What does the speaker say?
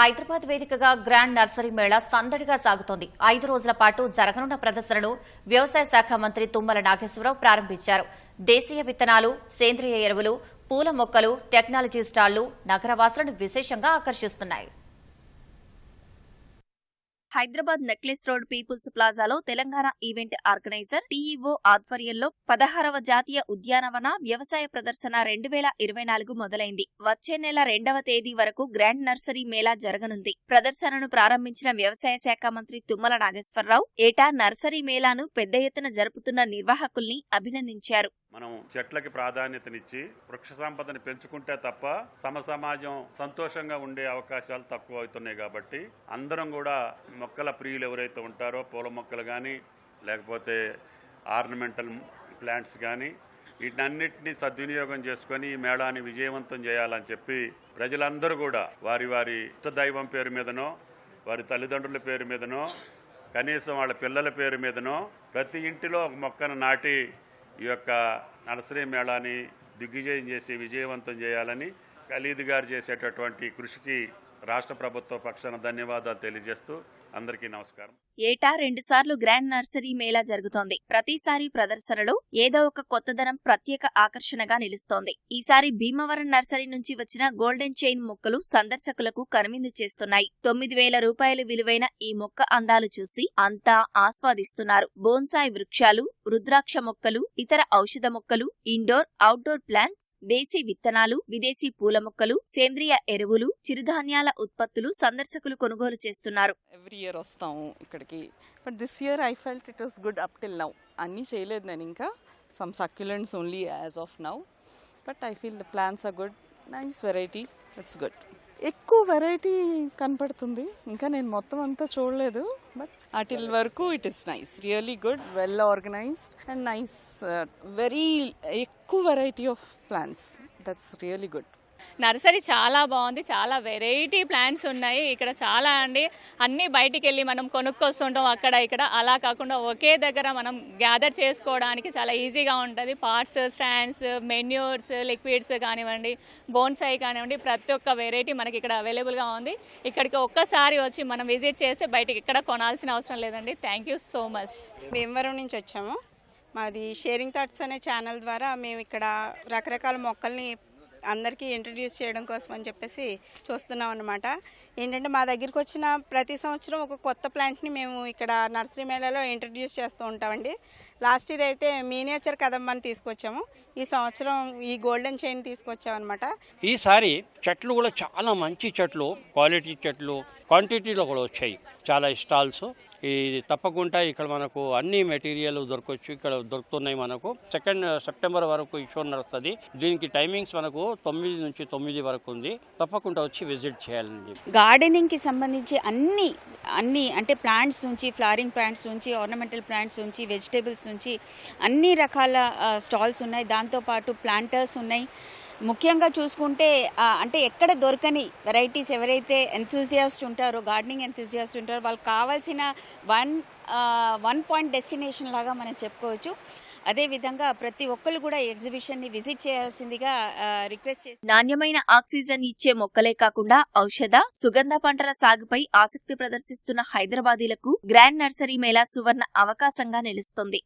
హైదరాబాద్ వేదికగా grand nursery Mela సందడిగా సాగుతోంది. ఐదు రోజుల పాటు జరగనున్న ప్రదర్శనను వ్యవసాయ శాఖ మంత్రి తుమ్మల నాగేశ్వరరావు ప్రారంభించారు. దేశీయ విత్తనాలు సేంద్రియ ఎరువులు పూల మొక్కలు టెక్నాలజీ స్టాళ్ళు నగరవాసులను విశేషంగా ఆకర్షిస్తున్నాయి. హైదరాబాద్ నెక్లెస్ రోడ్ పీపుల్స్ ప్లాజాలో తెలంగాణ ఈవెంట్ ఆర్గనైజర్ టీఈఓ ఆధ్వర్యంలో పదహారవ జాతీయ ఉద్యానవన వ్యవసాయ ప్రదర్శన రెండు వేల ఇరవై నాలుగు మొదలైంది. వచ్చే నెల రెండవ తేదీ వరకు గ్రాండ్ నర్సరీ మేళా జరగనుంది. ప్రదర్శనను ప్రారంభించిన వ్యవసాయ శాఖ మంత్రి తుమ్మల నాగేశ్వరరావు ఏటా నర్సరీ మేళాను పెద్ద ఎత్తున జరుపుతున్న నిర్వాహకుల్ని అభినందించారు. మనం చెట్లకి ప్రాధాన్యతనిచ్చి వృక్ష సంపదని పెంచుకుంటే తప్ప సమ సమాజం సంతోషంగా ఉండే అవకాశాలు తక్కువ అవుతున్నాయి కాబట్టి అందరం కూడా మొక్కల ప్రియులు ఎవరైతే ఉంటారో పూల మొక్కలు కానీ లేకపోతే ఆర్నమెంటల్ ప్లాంట్స్ కానీ వీటన్నిటిని సద్వినియోగం చేసుకొని ఈ మేళాన్ని విజయవంతం చేయాలని చెప్పి ప్రజలందరూ కూడా వారి వారి ఇష్టదైవం పేరు మీదనో వారి తల్లిదండ్రుల పేరు మీదనో కనీసం వాళ్ళ పిల్లల పేరు మీదనో ప్రతి ఇంటిలో ఒక మొక్కను నాటి ఈ యొక్క నర్సరీ మేళాని దిగ్విజయం చేసి విజయవంతం చేయాలని ఖలీద్ గారు చేసేటటువంటి కృషికి రాష్ట్ర ప్రభుత్వ పక్షాన ధన్యవాదాలు తెలియజేస్తూ అందరికీ నమస్కారం. ఏటా రెండుసార్లు గ్రాండ్ నర్సరీ మేళా జరుగుతోంది. ప్రతిసారి ప్రదర్శనలో ఏదో ఒక కొత్తదనం ప్రత్యేక ఆకర్షణగా నిలుస్తోంది. ఈసారి భీమవరం నర్సరీ నుంచి వచ్చిన గోల్డెన్ చైన్ మొక్కలు సందర్శకులకు కనువిందు చేస్తున్నాయి. తొమ్మిది వేల రూపాయలు విలువైన ఈ మొక్క అందాలు చూసి అంతా ఆస్వాదిస్తున్నారు. బోన్సాయి వృక్షాలు రుద్రాక్ష మొక్కలు ఇతర ఔషధ మొక్కలు ఇండోర్ అవుట్డోర్ ప్లాంట్స్ దేశీ విత్తనాలు విదేశీ పూల మొక్కలు సేంద్రియ ఎరువులు చిరుధాన్యాల ఉత్పత్తులు సందర్శకులు కొనుగోలు చేస్తున్నారు. ఎవ్రీ ఇయర్ వస్తాము ఇక్కడికి. But this year I felt it was good up till now అన్నీ చేయలేదు నేను ఇంకా. Some succulents only as of now but I feel the plants are good nice variety it's good ఎక్కువ వెరైటీ కనపడుతుంది. ఇంకా నేను మొత్తం అంతా చూడలేదు. బట్ అటిల్ వరకు it is nice really good well organised and nice very ఎక్కువ variety of plants that's really good nursery చాలా బాగుంది చాలా వెరైటీ ప్లాంట్స్ ఉన్నాయి. ఇక్కడ చాలా అండి. అన్నీ బయటికి వెళ్ళి మనం కొనుక్కొస్తుంటాం అక్కడ ఇక్కడ. అలా కాకుండా ఒకే దగ్గర మనం గ్యాదర్ చేసుకోవడానికి చాలా ఈజీగా ఉంటుంది. పార్ట్స్ స్టాండ్స్ మెన్యూర్స్ లిక్విడ్స్ కానివ్వండి బోన్సాయి కానివ్వండి ప్రతి ఒక్క వెరైటీ మనకి ఇక్కడ అవైలబుల్గా ఉంది. ఇక్కడికి ఒక్కసారి వచ్చి మనం విజిట్ చేస్తే బయటికి ఎక్కడ కొనాల్సిన అవసరం లేదండి. Thank you so much Bhimavaram నుంచి వచ్చాము. మాది షేరింగ్ థాట్స్ అనే ఛానల్ ద్వారా మేము ఇక్కడ రకరకాల మొక్కల్ని అందరికీ ఇంట్రడ్యూస్ చేయడం కోసం అని చెప్పేసి చూస్తున్నాం అనమాట ఏంటంటే మా దగ్గరికి వచ్చిన ప్రతి సంవత్సరం ఒక కొత్త ప్లాంట్ని మేము ఇక్కడ నర్సరీ మేళాలో ఇంట్రడ్యూస్ చేస్తూ ఉంటామండి. లాస్ట్ ఇయర్ అయితే మీనేచర్ కదంబాని తీసుకొచ్చాము. ఈ సంవత్సరం ఈ గోల్డెన్ చైన్ తీసుకొచ్చామన్నమాట. ఈసారి చెట్లు కూడా చాలా మంచి చెట్లు క్వాలిటీ చెట్లు క్వాంటిటీలో కూడా వచ్చాయి. చాలా స్టాల్స్. ఈ తప్పకుండా ఇక్కడ మనకు అన్ని మెటీరియల్ దొరకవచ్చు ఇక్కడ దొరుకుతున్నాయి మనకు. సెకండ్ సెప్టెంబర్ uh, వరకు ఈ షో నడుస్తుంది. దీనికి టైమింగ్స్ మనకు తొమ్మిది నుంచి తొమ్మిది వరకు ఉంది. తప్పకుండా వచ్చి విజిట్ చేయాలండి గార్డెనింగ్కి సంబంధించి అన్ని అన్ని అంటే ప్లాంట్స్ నుంచి ఫ్లవరింగ్ ప్లాంట్స్ నుంచి ఆర్నమెంటల్ ప్లాంట్స్ నుంచి వెజిటేబుల్స్ నుంచి అన్ని రకాల uh, స్టాల్స్ ఉన్నాయి. దాంతోపాటు ప్లాంటర్స్ ఉన్నాయి. ముఖ్యంగా చూసుకుంటే అంటే ఎక్కడ దొరకని వెరైటీస్ ఎవరైతే ఎంతూజియాస్ట్ ఉంటారో గార్డెనింగ్ ఎంతూజియాస్ట్ ఉంటారో వాళ్ళకి కావాల్సిన వన్ వన్ పాయింట్ డెస్టినేషన్ లాగా మనం చెప్పుకోవచ్చు. అదేవిధంగా ప్రతి ఒక్కరు కూడా ఎగ్జిబిషన్ ఎగ్జిబిషన్ని విజిట్ చేయాల్సిందిగా రిక్వెస్ట్ చేసి నాణ్యమైన ఆక్సిజన్ ఇచ్చే మొక్కలే కాకుండా ఔషధ సుగంధ పంటల సాగుపై ఆసక్తి ప్రదర్శిస్తున్న హైదరాబాదీలకు గ్రాండ్ నర్సరీ మేళా సువర్ణ అవకాశంగా నిలుస్తుంది.